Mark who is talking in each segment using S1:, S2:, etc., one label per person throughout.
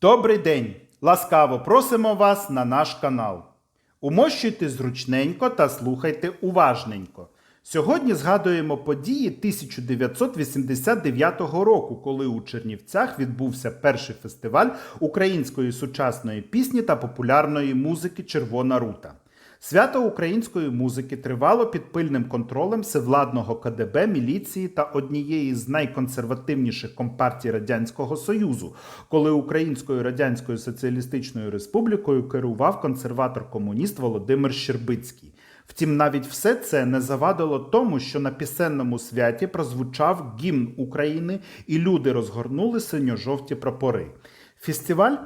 S1: Добрий день! Ласкаво просимо вас на наш канал. Умощуйте зручненько та слухайте уважненько. Сьогодні згадуємо події 1989 року, коли у Чернівцях відбувся перший фестиваль української сучасної пісні та популярної музики Червона рута. Свято української музики тривало під пильним контролем всевладного КДБ, міліції та однієї з найконсервативніших компартій Радянського Союзу, коли Українською Радянською Соціалістичною Республікою керував консерватор-комуніст Володимир Щербицький. Втім, навіть все це не завадило тому, що на пісенному святі прозвучав гімн України, і люди розгорнули синьо-жовті прапори. Фестиваль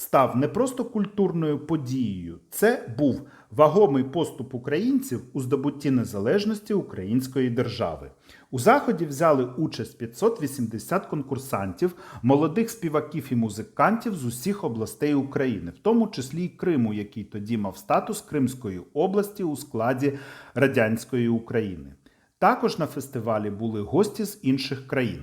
S1: став не просто культурною подією, це був вагомий поступ українців у здобутті незалежності української держави. У заході взяли участь 580 конкурсантів, молодих співаків і музикантів з усіх областей України, в тому числі й Криму, який тоді мав статус Кримської області у складі радянської України. Також на фестивалі були гості з інших країн.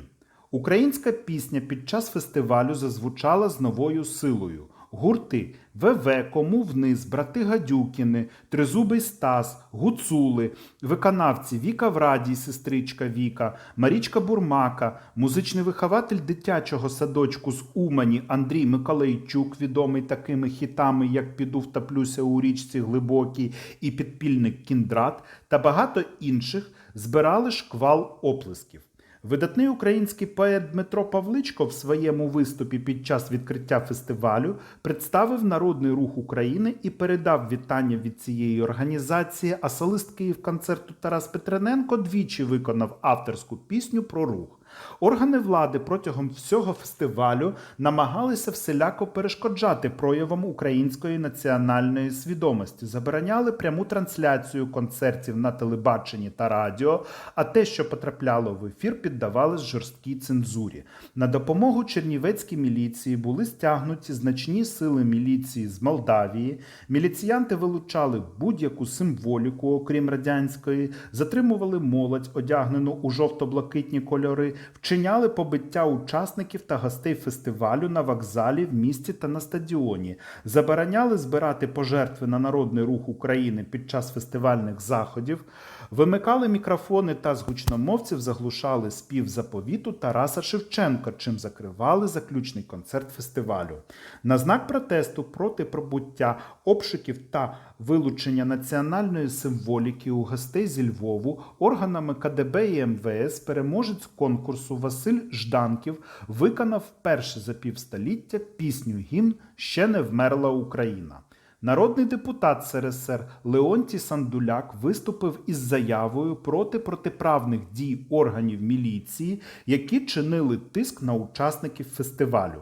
S1: Українська пісня під час фестивалю зазвучала з новою силою. Гурти ВВ, Кому вниз, брати Гадюкіни, Тризубий Стас, Гуцули, виконавці Віка Врадій, сестричка Віка, Марічка Бурмака, музичний вихователь дитячого садочку з Умані Андрій Миколайчук, відомий такими хітами, як Піду втоплюся у річці глибокій і підпільник Кіндрат, та багато інших збирали шквал оплесків. Видатний український поет Дмитро Павличко в своєму виступі під час відкриття фестивалю представив Народний рух України і передав вітання від цієї організації, а солист Київконцерту Тарас Петрененко двічі виконав авторську пісню про рух. Органи влади протягом всього фестивалю намагалися всіляко перешкоджати проявам української національної свідомості, забороняли пряму трансляцію концертів на телебаченні та радіо, а те, що потрапляло в ефір, піддавалось жорсткій цензурі. На допомогу чернівецькій міліції були стягнуті значні сили міліції з Молдавії. Міліціянти вилучали будь-яку символіку, окрім радянської, затримували молодь, одягнену у жовто-блакитні кольори, вчиняли побиття учасників та гостей фестивалю на вокзалі, в місті та на стадіоні, забороняли збирати пожертви на народний рух України під час фестивальних заходів, вимикали мікрофони та з гучномовців заглушали спів заповіту Тараса Шевченка, чим закривали заключний концерт фестивалю. На знак протесту проти пробуття обшуків та вилучення національної символіки у гостей зі Львову органами КДБ і МВС переможець конкурсу Василь Жданків виконав вперше за півстоліття пісню гімн Ще не вмерла Україна. Народний депутат СРСР Леонтій Сандуляк виступив із заявою проти протиправних дій органів міліції, які чинили тиск на учасників фестивалю.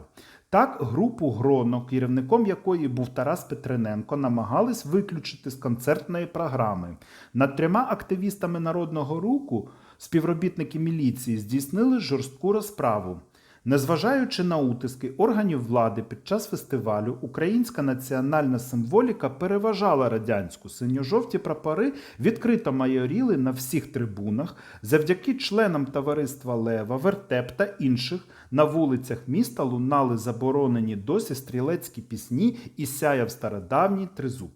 S1: Так, групу Гроно, керівником якої був Тарас Петрененко, намагались виключити з концертної програми. Над трьома активістами народного руху співробітники міліції здійснили жорстку розправу. Незважаючи на утиски органів влади під час фестивалю, українська національна символіка переважала радянську синьо-жовті прапори відкрито майоріли на всіх трибунах, завдяки членам товариства Лева, Вертеп та інших на вулицях міста лунали заборонені досі стрілецькі пісні і сяяв стародавній тризуб.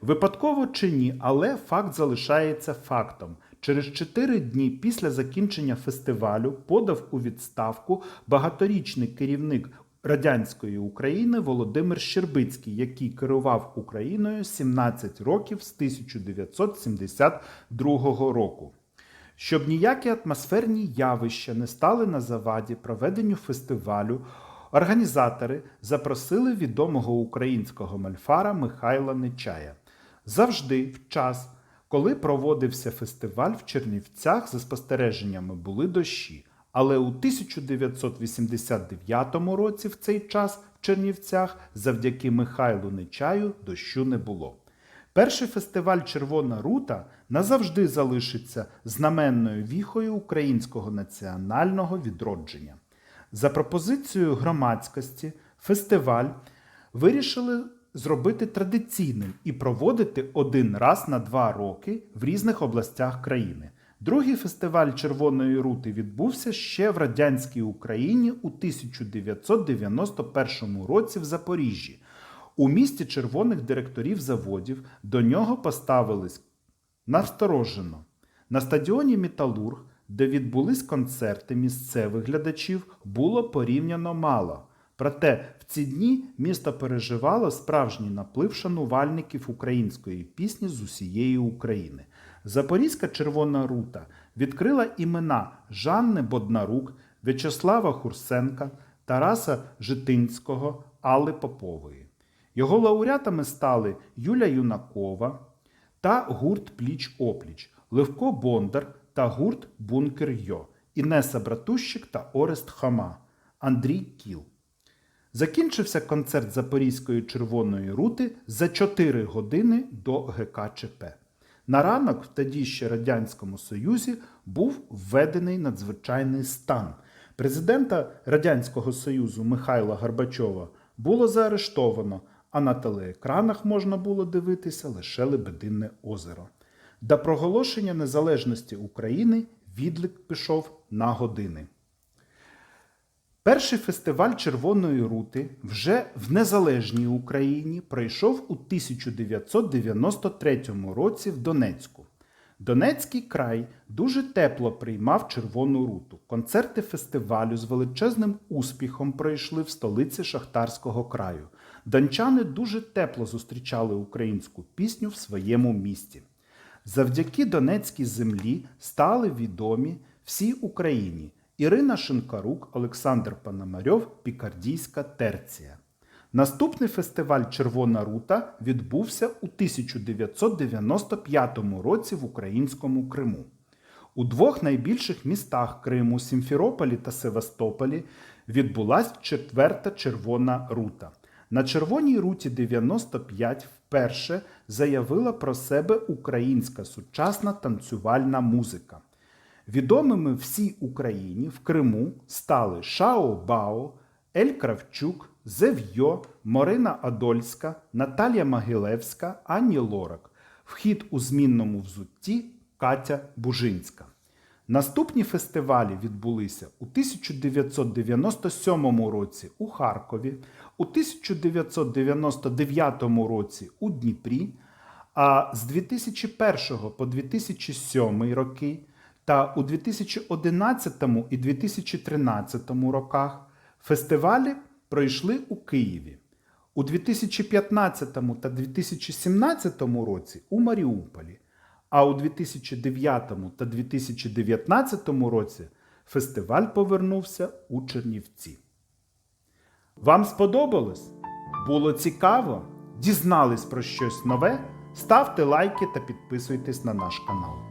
S1: Випадково чи ні, але факт залишається фактом. Через чотири дні після закінчення фестивалю подав у відставку багаторічний керівник радянської України Володимир Щербицький, який керував Україною 17 років з 1972 року. Щоб ніякі атмосферні явища не стали на заваді проведенню фестивалю, організатори запросили відомого українського мальфара Михайла Нечая. Завжди в час, коли проводився фестиваль в Чернівцях, за спостереженнями були дощі. Але у 1989 році в цей час в Чернівцях завдяки Михайлу Нечаю дощу не було. Перший фестиваль Червона рута назавжди залишиться знаменною віхою українського національного відродження. За пропозицією громадськості, фестиваль вирішили зробити традиційним і проводити один раз на два роки в різних областях країни. Другий фестиваль Червоної рути відбувся ще в радянській Україні у 1991 році в Запоріжжі. У місті червоних директорів заводів до нього поставились насторожено. На стадіоні Металург, де відбулись концерти місцевих глядачів, було порівняно мало. Проте ці дні місто переживало справжній наплив шанувальників української пісні з усієї України. Запорізька Червона рута відкрила імена Жанни Боднарук, В'ячеслава Хурсенка, Тараса Житинського, Алли Попової. Його лауреатами стали Юля Юнакова та гурт Пліч Опліч, Левко Бондар та гурт Бункер Йо, Інеса Братущик та Орест Хама, Андрій Кіл. Закінчився концерт Запорізької Червоної рути за 4 години до ГКЧП. На ранок в тоді ще Радянському Союзі був введений надзвичайний стан. Президента Радянського Союзу Михайла Горбачова було заарештовано, а на телеекранах можна було дивитися лише Лебединне озеро. До проголошення незалежності України відлік пішов на години. Перший фестиваль Червоної рути вже в незалежній Україні пройшов у 1993 році в Донецьку. Донецький край дуже тепло приймав Червону руту. Концерти фестивалю з величезним успіхом пройшли в столиці Шахтарського краю. Дончани дуже тепло зустрічали українську пісню в своєму місті. Завдяки Донецькій землі стали відомі всій Україні Ірина Шинкарук, Олександр Пономарьов, Пікардійська терція. Наступний фестиваль Червона рута відбувся у 1995 році в українському Криму. У двох найбільших містах Криму Сімферополі та Севастополі відбулась четверта Червона рута. На Червоній руті 95 вперше заявила про себе українська сучасна танцювальна музика. Відомими всій Україні в Криму стали Шао Бао, Ель Кравчук, Зев'йо, Марина Адольська, Наталія Могилевська, Ані Лорак. Вхід у змінному взутті Катя Бужинська. Наступні фестивалі відбулися у 1997 році у Харкові, у 1999 році у Дніпрі, а з 2001 по 2007 роки та у 2011 і 2013 роках фестивалі пройшли у Києві. У 2015 та 2017 році у Маріуполі, а у 2009 та 2019 році фестиваль повернувся у Чернівці. Вам сподобалось? Було цікаво? Дізнались про щось нове? Ставте лайки та підписуйтесь на наш канал.